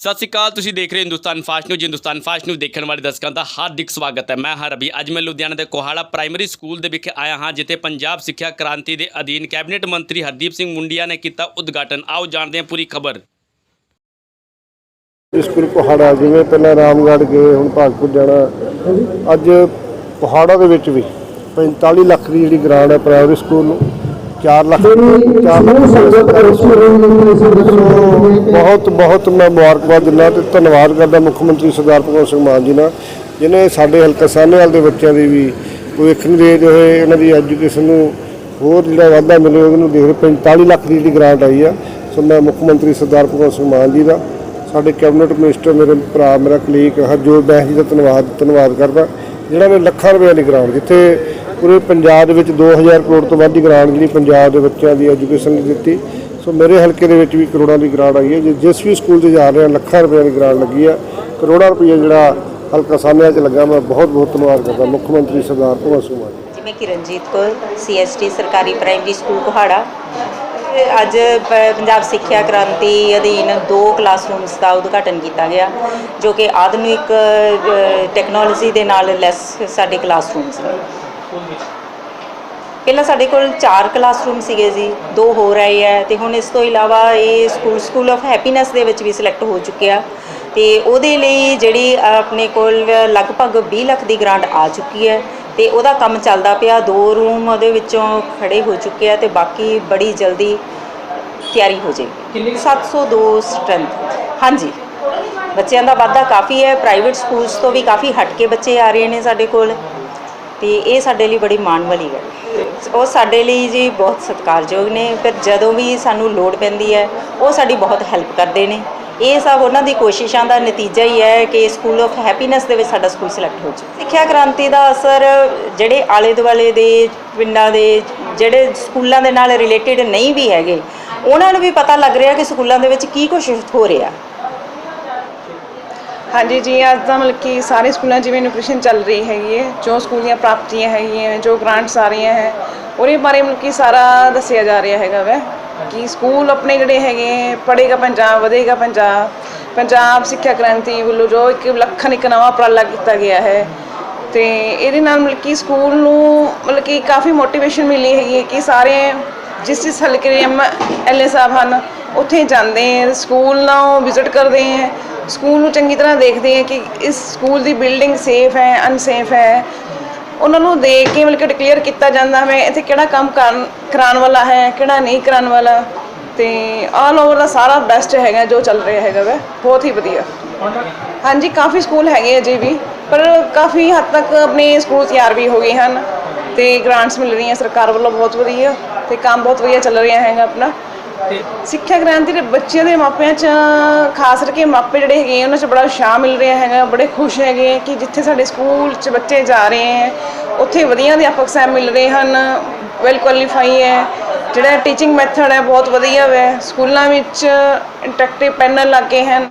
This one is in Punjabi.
ਸਤਿ ਸ਼੍ਰੀ ਅਕਾਲ, ਤੁਸੀਂ ਦੇਖ ਰਹੇ ਹੋ Hindustan fast news. Hindustan fast news ਦੇਖਣ ਵਾਲੇ ਦਰਸ਼ਕਾਂ ਦਾ ਹਾਰਦਿਕ ਸਵਾਗਤ ਹੈ। ਮੈਂ ਹਾਂ ਰਵੀ। ਅੱਜ ਮੈਂ ਲੁਧਿਆਣਾ ਦੇ ਕੋਹਾੜਾ ਪ੍ਰਾਇਮਰੀ ਸਕੂਲ ਦੇ ਵਿਖੇ ਆਇਆ ਹਾਂ, ਜਿੱਥੇ ਪੰਜਾਬ ਸਿੱਖਿਆ ਕ੍ਰਾਂਤੀ ਦੇ ਅਧੀਨ ਕੈਬਨਿਟ ਮੰਤਰੀ ਹਰਦੀਪ ਸਿੰਘ ਮੁੰਡੀਆ ਨੇ ਕੀਤਾ ਉਦਘਾਟਨ। ਆਓ, ਜਾਣਦੇ ਹਾਂ ਪੂਰੀ ਖਬਰ। ਸਕੂਲ ਪਹਾੜਾ ਜਿਵੇਂ ਪਹਿਲਾਂ ਰਾਮਗੜ੍ਹ ਗਏ, ਹੁਣ ਭਾਗਪੁਰ ਜਾਣਾ। ਅੱਜ ਪਹਾੜਾ ਦੇ ਵਿੱਚ ਵੀ 45 ਲੱਖ ਦੀ ਜਿਹੜੀ ਗ੍ਰਾਂਟ ਹੈ, ਪ੍ਰਾਇਮਰੀ ਸਕੂਲ ਨੂੰ 4 ਲੱਖ 4 ਲੱਖ ਸਰਕਾਰੀ ਸਕੂਲ ਸੋ ਬਹੁਤ ਬਹੁਤ ਮੈਂ ਮੁਬਾਰਕਬਾਦ ਦਿੰਦਾ ਤੇ ਧੰਨਵਾਦ ਕਰਦਾ ਮੁੱਖ ਮੰਤਰੀ ਸਰਦਾਰ ਭਗਵੰਤ ਸਿੰਘ ਮਾਨ ਜੀ ਨਾਲ ਜਿਨੇ ਸਾਡੇ ਹਲਕਾ ਸਾਹਨੇਵਾਲ ਦੇ ਬੱਚਿਆਂ ਦੀ ਵੀ ਭਵਿੱਖ ਨੂੰ ਦੇਖਦੇ ਹੋਏ ਇਹਨਾਂ ਦੀ ਐਜੂਕੇਸ਼ਨ ਨੂੰ ਹੋਰ ਜਿਹੜਾ ਵਾਧਾ ਮਿਲੇ ਉਹਨੂੰ ਦੇਖ 45 ਲੱਖ ਦੀ ਜਿਹੜੀ ਗ੍ਰਾਂਟ ਆਈ ਆ। ਸੋ ਮੈਂ ਮੁੱਖ ਮੰਤਰੀ ਸਰਦਾਰ ਭਗਵੰਤ ਸਿੰਘ ਮਾਨ ਜੀ ਦਾ ਸਾਡੇ ਕੈਬਨਿਟ ਮਿਨਿਸਟਰ ਮੇਰੇ ਭਰਾ ਮੇਰਾ ਕਲੀਕ ਹਰਜੋਤ ਬੈਂਸ ਜੀ ਦਾ ਧੰਨਵਾਦ ਧੰਨਵਾਦ ਕਰਦਾ ਜਿਹੜਾ ਨੇ ਲੱਖਾਂ ਰੁਪਏ ਦੀ ਗ੍ਰਾਂਟ ਜਿੱਥੇ ਪੂਰੇ ਪੰਜਾਬ ਦੇ ਵਿੱਚ 2000 ਕਰੋੜ ਤੋਂ ਵੱਧ ਦੀ ਗ੍ਰਾਂਟ ਜਿਹੜੀ ਪੰਜਾਬ ਦੇ ਬੱਚਿਆਂ ਦੀ ਐਜੂਕੇਸ਼ਨ ਲਈ ਦਿੱਤੀ। ਸੋ ਮੇਰੇ ਹਲਕੇ ਦੇ ਵਿੱਚ ਵੀ ਕਰੋੜਾਂ ਦੀ ਗ੍ਰਾਂਟ ਆਈ ਹੈ। ਜਿ- ਜਿਸ ਵੀ ਸਕੂਲ 'ਚ ਜਾ ਰਹੇ ਹਾਂ, ਲੱਖਾਂ ਰੁਪਏ ਦੀ ਗ੍ਰਾਂਟ ਲੱਗੀ ਆ ਕਰੋੜਾਂ ਰੁਪਏ ਜਿਹੜਾ ਹਲਕਾ ਸਾਹਮਣੇ 'ਚ ਲੱਗਾ, ਮੈਂ ਬਹੁਤ ਬਹੁਤ ਧੰਨਵਾਦ ਕਰਦਾ। ਮੁੱਖ ਮੰਤਰੀ ਸਰਦਾਰ ਭਗਵੰਤ ਸਿੰਘ ਮਾਨ ਜੀ। ਮੈਂ ਕਿਰਨਜੀਤ ਕੌਰ ਸੀਐਸਟੀ ਸਰਕਾਰੀ ਪ੍ਰਾਇਮਰੀ ਸਕੂਲ ਕੋਹਾੜਾ। ਅੱਜ ਪੰਜਾਬ ਸਿੱਖਿਆ ਕ੍ਰਾਂਤੀ ਅਧੀਨ ਦੋ ਕਲਾਸਰੂਮਸ ਦਾ ਉਦਘਾਟਨ ਕੀਤਾ ਗਿਆ, ਜੋ ਕਿ ਆਧੁਨਿਕ ਟੈਕਨੋਲੋਜੀ ਦੇ ਨਾਲ ਲੈਸ ਸਾਡੇ ਕਲਾਸਰੂਮਸ ਨੇ। ਪਹਿਲਾਂ ਸਾਡੇ ਕੋਲ ਚਾਰ ਕਲਾਸਰੂਮ ਸੀਗੇ ਜੀ ਦੋ ਹੋ ਰਹੇ ਹੈ ਤੇ ਹੁਣ ਇਸ ਤੋਂ ਇਲਾਵਾ ਇਹ ਸਕੂਲ ਸਕੂਲ ਆਫ ਹੈਪੀਨੈਸ ਦੇ ਵਿੱਚ ਵੀ ਸਿਲੈਕਟ ਹੋ ਚੁੱਕਿਆ ਤੇ ਉਹਦੇ ਲਈ ਜਿਹੜੀ ਆਪਣੇ ਕੋਲ ਲਗਭਗ 20 ਲੱਖ ਦੀ ਗ੍ਰਾਂਟ ਆ ਚੁੱਕੀ ਹੈ ਤੇ ਉਹਦਾ ਕੰਮ ਚੱਲਦਾ ਪਿਆ ਦੋ ਰੂਮ ਉਹਦੇ ਵਿੱਚੋਂ ਖੜੇ ਹੋ ਚੁੱਕੇ ਆ ਤੇ ਬਾਕੀ ਬੜੀ ਜਲਦੀ ਤਿਆਰੀ ਹੋ ਜਾਏਗੀ। 702 ਸਟਰੈਂਥ ਹਾਂਜੀ। ਬੱਚਿਆਂ ਦਾ ਵਾਧਾ ਕਾਫੀ ਹੈ ਪ੍ਰਾਈਵੇਟ ਸਕੂਲਸ ਤੋਂ ਵੀ ਕਾਫੀ ਹਟ ਕੇ ਬੱਚੇ ਆ ਰਹੇ ਨੇ ਸਾਡੇ ਕੋਲ। ਤੇ ਇਹ ਸਾਡੇ ਲਈ ਬੜੀ ਮਾਣ ਵਾਲੀ ਗੱਲ ਹੈ। ਉਹ ਸਾਡੇ ਲਈ ਜੀ ਬਹੁਤ ਸਤਿਕਾਰਯੋਗ ਨੇ ਪਰ ਜਦੋਂ ਵੀ ਸਾਨੂੰ ਲੋੜ ਪੈਂਦੀ ਹੈ, ਉਹ ਸਾਡੀ ਬਹੁਤ ਹੈਲਪ ਕਰਦੇ ਨੇ। ਇਹ ਸਭ ਉਹਨਾਂ ਦੀ ਕੋਸ਼ਿਸ਼ਾਂ ਦਾ ਨਤੀਜਾ ਹੀ ਹੈ ਕਿ ਸਕੂਲ ਆਫ ਹੈਪੀਨੈਸ ਦੇ ਵਿੱਚ ਸਾਡਾ ਸਕੂਲ ਸਿਲੈਕਟ ਹੋ ਚੁੱਕਾ ਸਿੱਖਿਆ ਕ੍ਰਾਂਤੀ ਦਾ ਅਸਰ ਜਿਹੜੇ ਆਲੇ ਦੁਆਲੇ ਦੇ ਪਿੰਡਾਂ ਦੇ, ਜਿਹੜੇ ਸਕੂਲਾਂ ਦੇ ਨਾਲ ਰਿਲੇਟਡ ਨਹੀਂ ਵੀ ਹੈਗੇ, ਉਹਨਾਂ ਨੂੰ ਵੀ ਪਤਾ ਲੱਗ ਰਿਹਾ ਕਿ ਸਕੂਲਾਂ ਦੇ ਵਿੱਚ ਕੀ ਕੁਝ ਹੋ ਰਿਹਾ। ਹਾਂਜੀ ਜੀ, ਅੱਜ ਤਾਂ ਮਤਲਬ ਕਿ ਸਾਰੇ ਸਕੂਲਾਂ 'ਚ ਜਿਵੇਂ ਨਿਊਟ੍ਰੀਸ਼ਨ ਚੱਲ ਰਹੀ ਹੈਗੀ ਹੈ, ਜੋ ਸਕੂਲ ਦੀਆਂ ਪ੍ਰਾਪਤੀਆਂ ਹੈਗੀਆਂ ਜੋ ਗ੍ਰਾਂਟਸ ਆ ਰਹੀਆਂ ਹੈ, ਉਹਦੇ ਬਾਰੇ ਮਤਲਬ ਕਿ ਸਾਰਾ ਦੱਸਿਆ ਜਾ ਰਿਹਾ ਹੈਗਾ ਵੈ ਕਿ ਸਕੂਲ ਆਪਣੇ ਜਿਹੜੇ ਹੈਗੇ ਪੜ੍ਹੇਗਾ ਪੰਜਾਬ, ਵਧੇਗਾ ਪੰਜਾਬ ਪੰਜਾਬ ਸਿੱਖਿਆ ਕ੍ਰਾਂਤੀ ਵੱਲੋਂ ਜੋ ਇੱਕ ਵਿਲੱਖਣ ਇੱਕ ਨਵਾਂ ਉਪਰਾਲਾ ਕੀਤਾ ਗਿਆ ਹੈ, ਤੇ ਇਹਦੇ ਨਾਲ ਮਤਲਬ ਕਿ ਸਕੂਲ ਨੂੰ ਮਤਲਬ ਕਿ ਕਾਫੀ ਮੋਟੀਵੇਸ਼ਨ ਮਿਲੀ ਹੈਗੀ ਹੈ ਕਿ ਸਾਰੇ ਜਿਸ ਜਿਸ ਹਲਕੇ ਦੇ ਐਮ ਐਲ ਏ ਸਾਹਿਬ ਹਨ, ਉੱਥੇ ਜਾਂਦੇ ਹੈ, ਸਕੂਲ ਨੂੰ ਵਿਜ਼ਿਟ ਕਰਦੇ ਹੈ ਸਕੂਲ ਨੂੰ ਚੰਗੀ ਤਰ੍ਹਾਂ ਦੇਖਦੇ ਹੈ ਕਿ ਇਸ ਸਕੂਲ ਦੀ ਬਿਲਡਿੰਗ ਸੇਫ ਹੈ ਅਨਸੇਫ ਹੈ। ਉਹਨਾਂ ਨੂੰ ਦੇਖ ਕੇ ਮਤਲਬ ਕਿ ਡਿਕਲੇਅਰ ਕੀਤਾ ਜਾਂਦਾ ਹੈ ਇੱਥੇ ਕਿਹੜਾ ਕੰਮ ਕਰਨ, ਕਰਾਉਣ ਵਾਲਾ ਹੈ, ਕਿਹੜਾ ਨਹੀਂ ਕਰਾਉਣ ਵਾਲਾ। ਤੇ ਆਲ ਓਵਰ ਦਾ ਸਾਰਾ ਬੈਸਟ ਹੈਗਾ ਜੋ ਚੱਲ ਰਿਹਾ ਹੈਗਾ ਵੈ, ਬਹੁਤ ਹੀ ਵਧੀਆ। ਹਾਂਜੀ, ਕਾਫੀ ਸਕੂਲ ਹੈਗੇ ਅਜੇ ਵੀ, ਪਰ ਕਾਫੀ ਹੱਦ ਤੱਕ ਆਪਣੇ ਸਕੂਲ ਤਿਆਰ ਵੀ ਹੋ ਗਏ ਹਨ। ਤੇ ਗ੍ਰਾਂਟਸ ਮਿਲ ਰਹੀਆਂ ਸਰਕਾਰ ਵੱਲੋਂ ਬਹੁਤ ਵਧੀਆ, ਤੇ ਕੰਮ ਬਹੁਤ ਵਧੀਆ ਚੱਲ ਰਿਹਾ ਹੈਗਾ ਆਪਣਾ। ਸਿੱਖਿਆ ਕ੍ਰਾਂਤੀ ਦੇ ਬੱਚਿਆਂ ਦੇ ਮਾਪਿਆਂ 'ਚ ਖਾਸ ਕਰਕੇ ਮਾਪੇ ਜਿਹੜੇ ਹੈਗੇ ਆ, ਉਹਨਾਂ 'ਚ ਬੜਾ ਉਤਸ਼ਾਹ ਮਿਲ ਰਿਹਾ ਹੈਗਾ ਬੜੇ ਖੁਸ਼ ਹੈਗੇ ਕਿ ਜਿੱਥੇ ਸਾਡੇ ਸਕੂਲ 'ਚ ਬੱਚੇ ਜਾ ਰਹੇ ਹੈ ਉੱਥੇ ਵਧੀਆ ਅਧਿਆਪਕ ਸਾਹਿਬ ਮਿਲ ਰਹੇ ਹਨ ਵੈਲ ਕੁਆਲੀਫਾਈ ਹੈ ਜਿਹੜਾ ਟੀਚਿੰਗ ਮੈਥਡ ਹੈ ਬਹੁਤ ਵਧੀਆ ਹੈ ਸਕੂਲਾਂ ਵਿੱਚ ਇੰਟਰੈਕਟਿਵ ਪੈਨਲ ਲੱਗੇ ਹਨ।